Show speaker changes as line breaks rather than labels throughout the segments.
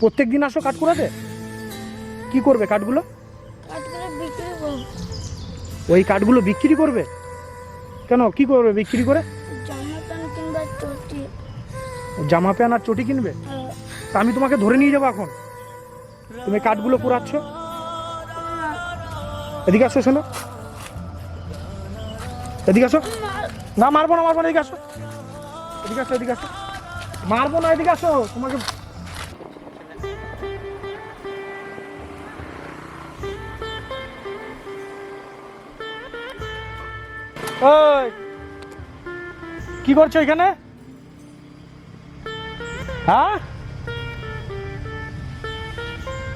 প্রত্যেক দিন আসো কাঠ কুড়াতে? কি করবে কাঠগুলো? ওই কাঠগুলো বিক্রি করবে? কেন কি করবে বিক্রি করে?
জামা প্যান্ট
আর চটি কিনবে। তা আমি তোমাকে ধরে নিয়ে যাব এখন। তুমি কাঠগুলো কুড়াচ্ছ। এদিকে আসো শোনো। এদিকে আসো। না মারবো না মারবো না এদিকে আসো। এদিকে আসো এদিকে আসো। মারবো না এদিকে আসো। তোমাকে ওই কি করছ এখানে? হ্যাঁ?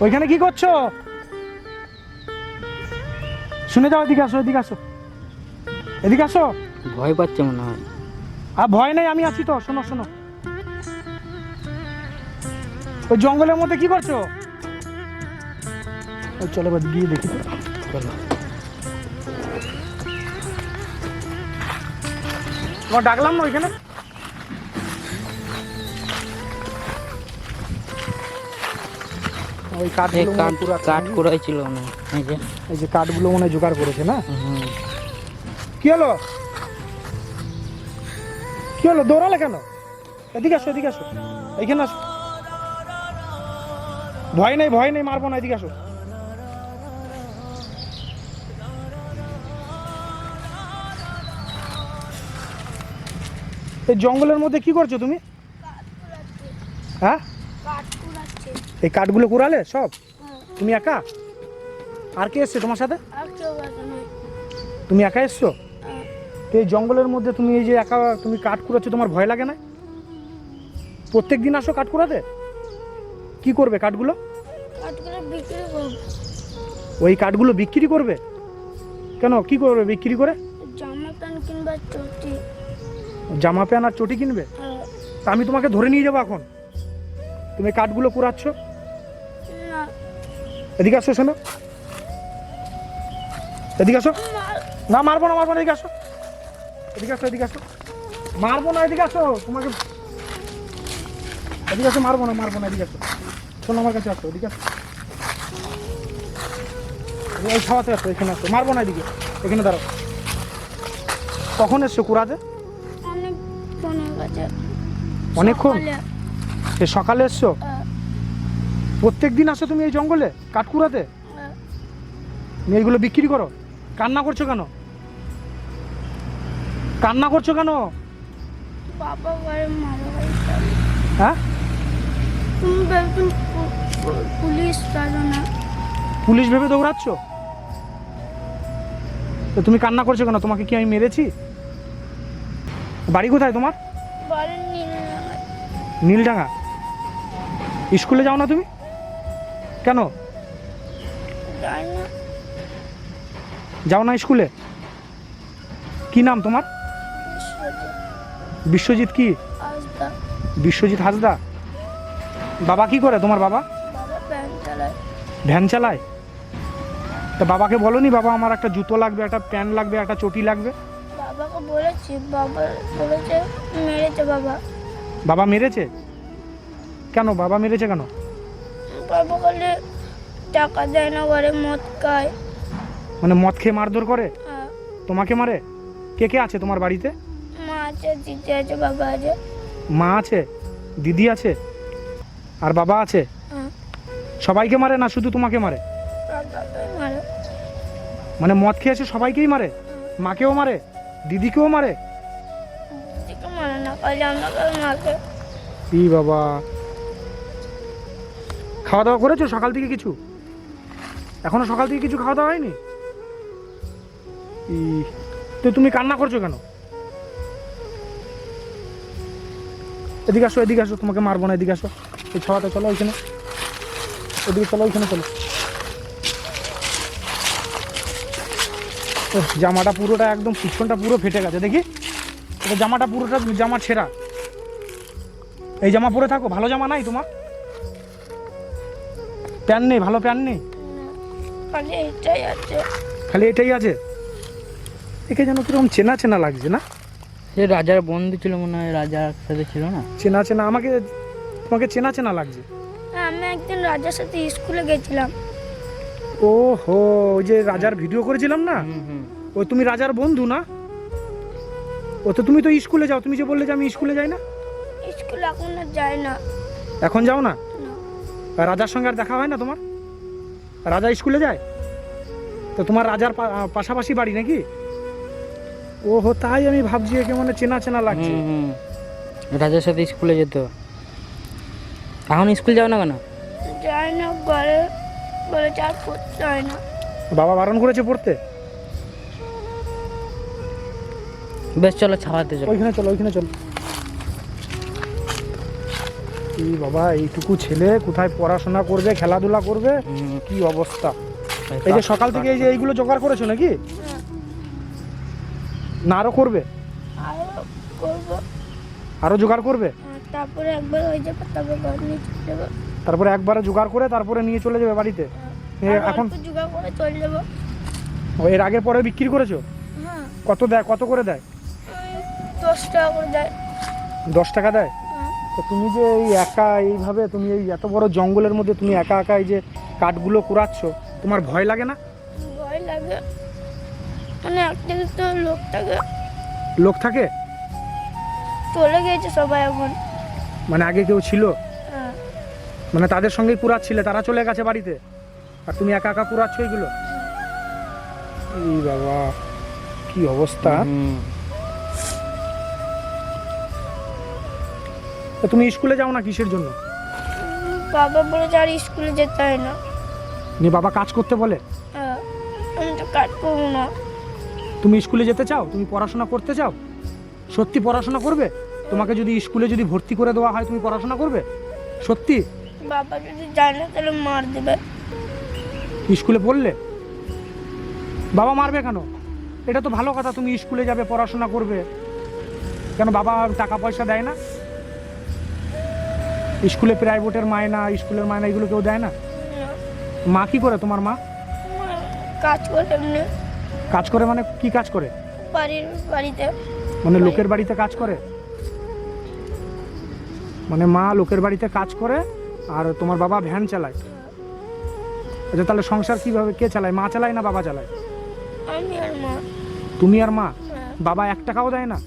ওইখানে কি করছ? শুনে যাও এদিকে আসো এদিকে আসো। এদিকে আসো।
ভয় পাচ্ছে মনে হয়।
আর ভয় নেই আমি আছি তো শোনো শোনো। ওই জঙ্গলের মধ্যে কি করছ? চলো এবার গিয়ে দেখি। চলো। তোমার ডাকলাম না ওইখানে? ওই
কাঠ কাঠ
নাকি?
কুড়াইছিল মনে এই যে।
এই যে কাঠগুলো মনে জোগাড় করেছে না। কি হলো? কি হলো? দৌড়ালে কেন? এদিকে আসো এদিকে আসো। এইখানে আসো। ভয় নেই ভয় নেই মারবো না এদিকে আসো। এই জঙ্গলের মধ্যে কি করছ তুমি? হ্যাঁ? এই কাঠগুলো কুড়ালে সব। তুমি একা? আর কে এসছে তোমার সাথে? তুমি একা এসছো। তো এই জঙ্গলের মধ্যে তুমি এই যে একা তুমি কাঠ কুড়াচ্ছ, তোমার ভয় লাগে না? প্রত্যেক দিন আসো কাঠ কুড়াতে? কি করবে কাঠগুলো? ওই কাঠগুলো বিক্রি করবে? কেন? কি করবে বিক্রি করে?
জামা প্যান্ট
জামা প্যান্ট আর চটি কিনবে?
হ্যাঁ।
তা আমি তোমাকে ধরে নিয়ে যাব এখন। তুমি কাঠগুলো কুড়াচ্ছ? এদিকে আসো শোনো। এদিকে আসো। না। মারবো না মারবো না এদিকে আসো। এদিকে আসো এদিকে আসো। মারবো না এদিকে আসো। তোমাকে এদিকে আসো মারবো না মারবো না এদিকে আসো। শোনো আমার কাছে আসো এদিকে আসো। এই খাওয়াতে আসো এখানে আসো। মারবো না এদিকে। এখানে দাঁড়াও। কখন এসছো কুড়াতে? অনেকক্ষণ? সে সকালে এসছো? প্রত্যেক দিন আসো তুমি এই জঙ্গলে কাঠ কুড়াতে
হ্যাঁ।
তুমি এইগুলো বিক্রি করো? কান্না করছ কেন? কান্না করছ কেন? হ্যাঁ?
পুলিশ
পুলিশ ভেবে দৌড়াচ্ছ? তো তুমি কান্না করছ কেন? তোমাকে কি আমি মেরেছি? বাড়ি কোথায় তোমার?
বাড়ির নীল রঙের
নীলডাঙ্গা স্কুলে যাও না তুমি? কেন? যাও না স্কুলে? কি নাম তোমার?
বিশ্বজিৎ
কি? বিশ্বজিৎ হাসদা? বাবা কি করে তোমার বাবা? ভ্যান চালায়। তা বাবাকে বলো নি বাবা আমার একটা জুতো লাগবে একটা প্যান্ট লাগবে একটা চটি লাগবে?
বলেছি বাবা বলেছে মেরেছে বাবা।
বাবা মেরেছে? কেন বাবা মেরেছে কেন?
বাবা খালি টাকা দেয় না ঘরে মদ খায়।
মানে মদ খেয়ে মারধর করে?
হ্যাঁ,
তোমাকে মারে? কে কে আছে তোমার বাড়িতে?
মা আছে দিদি আছে বাবা আছে।
মা আছে? দিদি আছে? আর বাবা আছে?
হ্যাঁ,
সবাইকে মারে না শুধু তোমাকে মারে?
বাবাকে মারে।
মানে মদ খেয়ে এসে সবাইকেই মারে? মাকেও মারে? দিদিকেও মারে?
দিদিকে না
ই বাবা। খাওয়া দাওয়া করেছ সকাল থেকে কিছু? এখনও সকাল থেকে কিছু খাওয়া দাওয়া হয়নি? ই তো তুমি কান্না করছ কেন? এদিকে আসো এদিকে আসো তোমাকে মারবো না এদিকে আসো। এই ছাওয়াতে চলো ওইখানে। এদিকে চলো ওইখানে চলো। জামাটা পুরোটা একদম পিছনটা পুরো ফেটে গেছে দেখি। এটা জামাটা পুরোটা জামা ছেঁড়া। এই জামা পরে থাকো ভালো জামা নাই তোমার? প্যান্ট নেই ভালো প্যান্ট নেই?
খালি এইটাই আছে।
খালি এটাই আছে? একে যেন কীরকম চেনা চেনা লাগছে না?
সে রাজার বন্ধু ছিল মনে হয় রাজার সাথে ছিল না?
চেনা চেনা আমাকে তোমাকে চেনা চেনা লাগছে।
হ্যাঁ আমি একদিন রাজার সাথে স্কুলে গেছিলাম।
ও হো ওই যে রাজার ভিডিও করেছিলাম না?
হুম
তুমি রাজার বন্ধু না? ও তো তুমি তো স্কুলে যাও তুমি যে বললে যে আমি স্কুলে যাই না?
স্কুলে এখন আর যায় না।
এখন যাও না। রাজার সঙ্গে আর দেখা হয় না তোমার? রাজা স্কুলে যায়? তো তোমার রাজার পাশাপাশি বাড়ি নাকি? ও হো তাই আমি ভাবছি একে মানে চেনা চেনা লাগছে।
রাজার সাথে স্কুলে যেত। এখন স্কুল যাও না কেন?
যাই না ঘরে বলে চার হয় না।
বাবা বারণ করেছে পড়তে?
বেশ চলো ছাওয়াতে চলো
ওইখানে চলো ওইখানে চলো। এই বাবা এইটুকু ছেলে কোথায় পড়াশোনা করবে খেলাধুলা করবে? কি অবস্থা? এই যে সকাল থেকে এই যে এইগুলো জোগাড় করেছ নাকি?
হ্যাঁ,
না আরও করবে?
আরও করব।
আরও জোগাড় করবে?
হ্যাঁ, তারপরে একবার যাবে তারপর ঘর নিয়ে চলে
তারপরে একবারে জোগাড় করে তারপরে নিয়ে চলে যাবে বাড়িতে। এখন
জোগাড় করে চলে যাব।
ও, এর আগের পরে বিক্রি করেছ?
হ্যাঁ।
কত দেয় কত করে দেয়?
দশ টাকা করে দেয়।
দশ টাকা দেয়?
হ্যাঁ,
তো তুমি যে এই একা এইভাবে তুমি এই এত বড় জঙ্গলের মধ্যে তুমি একা একা এই যে কাঠগুলো কুড়াচ্ছ তোমার ভয় লাগে না?
ভয় লাগে। মানে একদিকে তো লোক থাকে।
লোক থাকে?
চলে গেছে সবাই এখন।
মানে আগে কেউ ছিল? মানে তাদের সঙ্গেই কুড়াচ্ছিলে তারা চলে গেছে বাড়িতে? আর তুমি একা একা কুড়াচ্ছ এগুলো? এই বাবা কি অবস্থা। তো তুমি স্কুলে যাও না কিসের জন্য?
বাবা বলেছে আর স্কুলে যেতে হয় না।
নি বাবা কাজ করতে বলে?
হ্যাঁ, আমি তো কাজ করব না।
তুমি স্কুলে যেতে চাও? তুমি পড়াশোনা করতে চাও? সত্যি পড়াশোনা করবে? তোমাকে যদি স্কুলে যদি ভর্তি করে দেওয়া হয় তুমি পড়াশোনা করবে? সত্যি?
বাবা যদি যায় না তাহলে মার দেবে।
স্কুলে পড়লে? বাবা মারবে কেন? এটা তো ভালো কথা তুমি স্কুলে যাবে পড়াশোনা করবে। কেন বাবা টাকা পয়সা দেয় না? স্কুলে প্রাইভেটের মায়না স্কুলের মায়না এগুলো কেউ দেয় না? মা কি করে তোমার মা?
মা কাজ করে এমনি।
কাজ করে মানে কি কাজ করে?
বাড়ির বাড়িতে।
মানে লোকের বাড়িতে কাজ করে? মানে মা লোকের বাড়িতে কাজ করে আর তোমার বাবা ভ্যান চালায়। আচ্ছা তাহলে সংসার কীভাবে? কে চালায়? মা চালায় না বাবা চালায়?
আমি আর মা।
তুমি আর মা?
হ্যাঁ,
বাবা এক টাকাও দেয় না?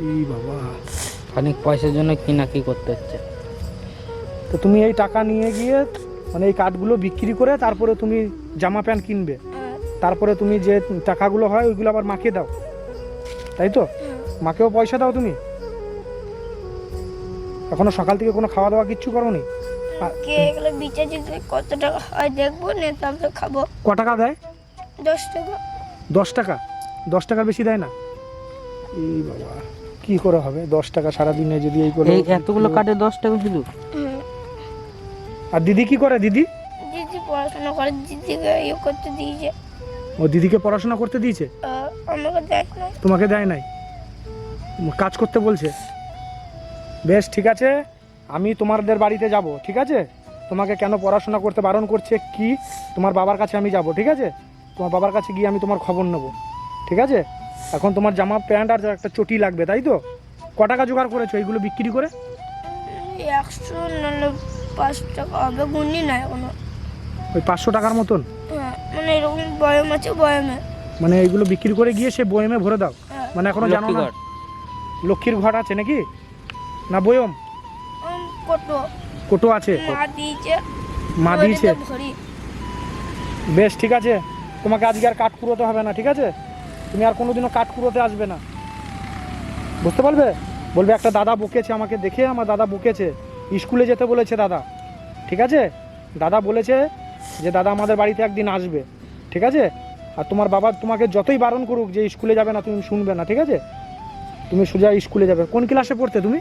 এই বাবা।
অনেক পয়সার জন্য কি না কি করতে হচ্ছে?
তো তুমি এই টাকা নিয়ে গিয়ে মানে এই কাঠগুলো বিক্রি করে তারপরে তুমি জামা প্যান্ট কিনবে।
হ্যাঁ,
তারপরে তুমি যে টাকাগুলো হয় ওইগুলো আবার মাকে দাও। তাই তো?
হ্যাঁ।
মাকেও পয়সা দাও তুমি? এখনও সকাল থেকে কোনো খাওয়া দাওয়া কিচ্ছু করো নি
কে এগুলো বিচে যদি কত টাকা হয় দেখব নে তারপরে খাব।
ক টাকা দেয়?
দশ টাকা।
দশ টাকা? দশ টাকার বেশি দেয় না? এই বাবা কি করে হবে? দশ টাকা সারাদিনে যদি এই করে
এই এতগুলো কাটে দশ টাকা শুধু?
আর দিদি কি করে দিদি?
দিদি পড়াশোনা করে দিদিকে ইয়ে করতে দিয়েছে।
ও দিদিকে পড়াশোনা করতে দিয়েছে?
আমাকে দেখ না
তোমাকে দেয় নাই? কাজ করতে বলছে? বেশ ঠিক আছে। আমি তোমাদের বাড়িতে যাব ঠিক আছে? তোমাকে কেন পড়াশোনা করতে বারণ করছে? কি? তোমার বাবার কাছে আমি যাব ঠিক আছে? তোমার বাবার কাছে গিয়ে আমি তোমার খবর নেব ঠিক আছে? এখন তোমার জামা প্যান্ট আর একটা চটি লাগবে তাই তো? ক টাকা জোগাড় করেছ এইগুলো বিক্রি করে?
এই একশো পাঁচ টাকা হবে গুনি না এখনও।
ওই পাঁচশো টাকার মতন?
হ্যাঁ মানে এরকম বয়ম আছে বয়মে।
মানে এইগুলো বিক্রি করে গিয়ে সে বয়েমে ভরে দাও।
হ্যাঁ।
মানে এখনও জানো না? লক্ষ্মীর ঘর আছে নাকি? না বয়ম? কোটো। আছে?
মা দিয়েছে।
মা দিয়েছে? বেশ ঠিক আছে। তোমাকে আজকে আর কাঠ কুড়োতে হবে না ঠিক আছে? তুমি আর কোনোদিনও কাঠ কুড়োতে আসবে না। বুঝতে পারবে? বলবে একটা দাদা বকেছে আমাকে দেখে আমার দাদা বকেছে। স্কুলে যেতে বলেছে দাদা। ঠিক আছে? দাদা বলেছে যে দাদা আমাদের বাড়িতে একদিন আসবে। ঠিক আছে? আর তোমার বাবা তোমাকে যতই বারণ করুক যে স্কুলে যাবে না তুমি শুনবে না। ঠিক আছে? তুমি সোজা স্কুলে যাবে। কোন ক্লাসে পড়তে তুমি?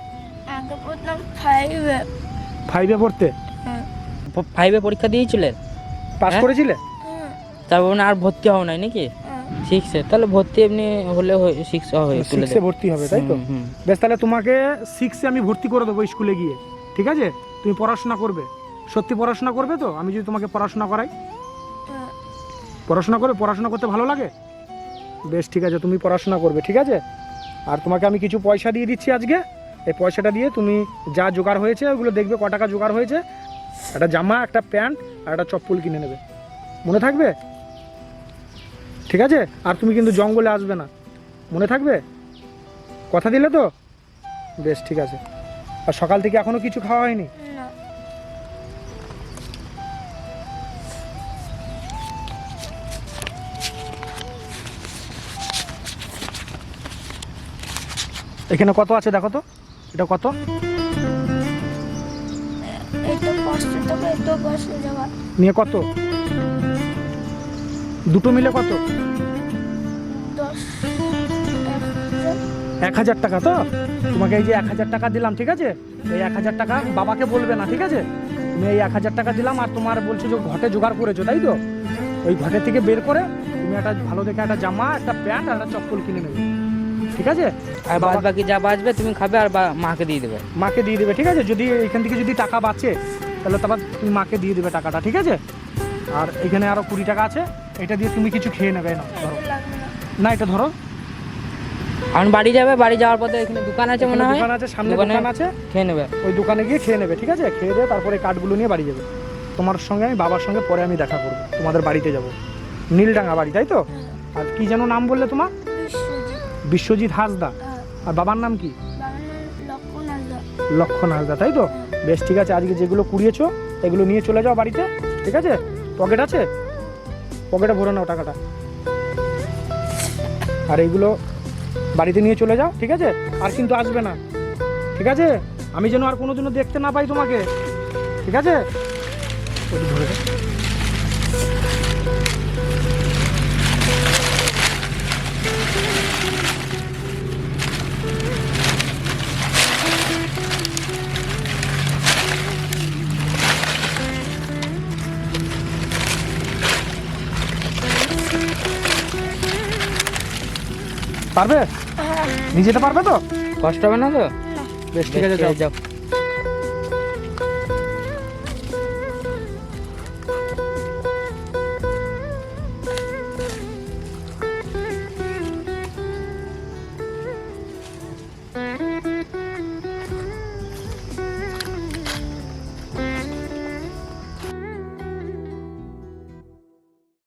আগে পড়তাম ফাইভে
ফাইভে পড়তে?
হ্যাঁ।
ফাইভে পরীক্ষা দিয়েছিলেন
পাস
হ্যাঁ?
করেছিলে?
হ্যাঁ।
তারপর মানে আর ভর্তি হও নাই নাকি?
হ্যাঁ।
সিক্সে তাহলে ভর্তি এমনি হলে সিক্স হয়ে
সিক্সে ভর্তি হবে তাই তো। বেশ তাহলে তোমাকে সিক্সে আমি ভর্তি করে দেবো স্কুলে গিয়ে ঠিক আছে? তুমি পড়াশোনা করবে। সত্যি পড়াশোনা করবে তো? আমি যদি তোমাকে পড়াশোনা করাই। পড়াশোনা করবে পড়াশোনা করতে ভালো লাগে? বেশ ঠিক আছে তুমি পড়াশোনা করবে ঠিক আছে? আর তোমাকে আমি কিছু পয়সা দিয়ে দিচ্ছি আজকে। এই পয়সাটা দিয়ে তুমি যা জোগাড় হয়েছে ওগুলো দেখবে ক টাকা জোগাড় হয়েছে। একটা জামা একটা প্যান্ট আর একটা চপ্পল কিনে নেবে। মনে থাকবে? ঠিক আছে? আর তুমি কিন্তু জঙ্গলে আসবে না। মনে থাকবে? কথা দিলে তো? বেশ ঠিক আছে। আর সকাল থেকে এখনও কিছু খাওয়া হয়নি? এখানে কত আছে দেখো তো? এটা কত? নিয়ে কত? দুটো মিলে কত।
এক হাজার
টাকা তো? তোমাকে এই যে এক হাজার টাকা দিলাম ঠিক আছে? এই এক হাজার টাকা বাবাকে বলবে না ঠিক আছে? তুমি এই এক হাজার টাকা দিলাম আর তোমার বলছো যে ঘটে জোগাড় করেছ তাই তো? ওই ঘটের থেকে বের করে তুমি একটা ভালো দেখে একটা জামা একটা প্যান্ট আর একটা চপ্পল কিনে নেবে। ঠিক আছে?
আর বাদ বাকি যা বাঁচবে তুমি খাবে আর বা- মাকে দিয়ে দেবে।
মাকে দিয়ে দেবে ঠিক আছে? যদি এখান থেকে যদি টাকা বাঁচে তাহলে তারপর তুমি মাকে দিয়ে দেবে টাকাটা ঠিক আছে? আর এখানে আরও কুড়ি টাকা আছে এটা দিয়ে তুমি কিছু খেয়ে নেবে না ধরো।
না
না এটা ধরো।
এখন বাড়ি যাবে বাড়ি যাওয়ার পথে এখানে দোকান আছে মনে হয়।
দোকান আছে সামনে
দোকান
আছে।
খেয়ে নেবে।
ওই দোকানে গিয়ে খেয়ে নেবে ঠিক আছে? খেয়ে দিয়ে তারপরে কার্ডগুলো নিয়ে বাড়ি যাবে। তোমার সঙ্গে আমি বাবার সঙ্গে পরে আমি দেখা করব। তোমাদের বাড়িতে যাব। নীলডাঙ্গা বাড়ি তাই তো? আর কি যেন নাম বললে তোমার?
বিশ্বজিৎ
হাসদা। আর বাবার নাম কি?
লক্ষণ
হাসদা, তাই তো? বেশ, ঠিক আছে, আজকে যেগুলো কুড়িয়েছো, এগুলো নিয়ে চলে যাও বাড়িতে, ঠিক আছে? পকেট আছে? পকেটে ভরে নাও টাকাটা। আর এইগুলো বাড়িতে নিয়ে চলে যাও, ঠিক আছে? আর কিন্তু আসবে না, ঠিক আছে? আমি যেন আর কোনোদিনও দেখতে না পাই তোমাকে, ঠিক আছে? ধরে পারবে?
নিজেটা
নিয়ে যেতে পারবে তো?
কষ্ট হবে না তো?
বেশ ঠিক আছে যাও।
যাও।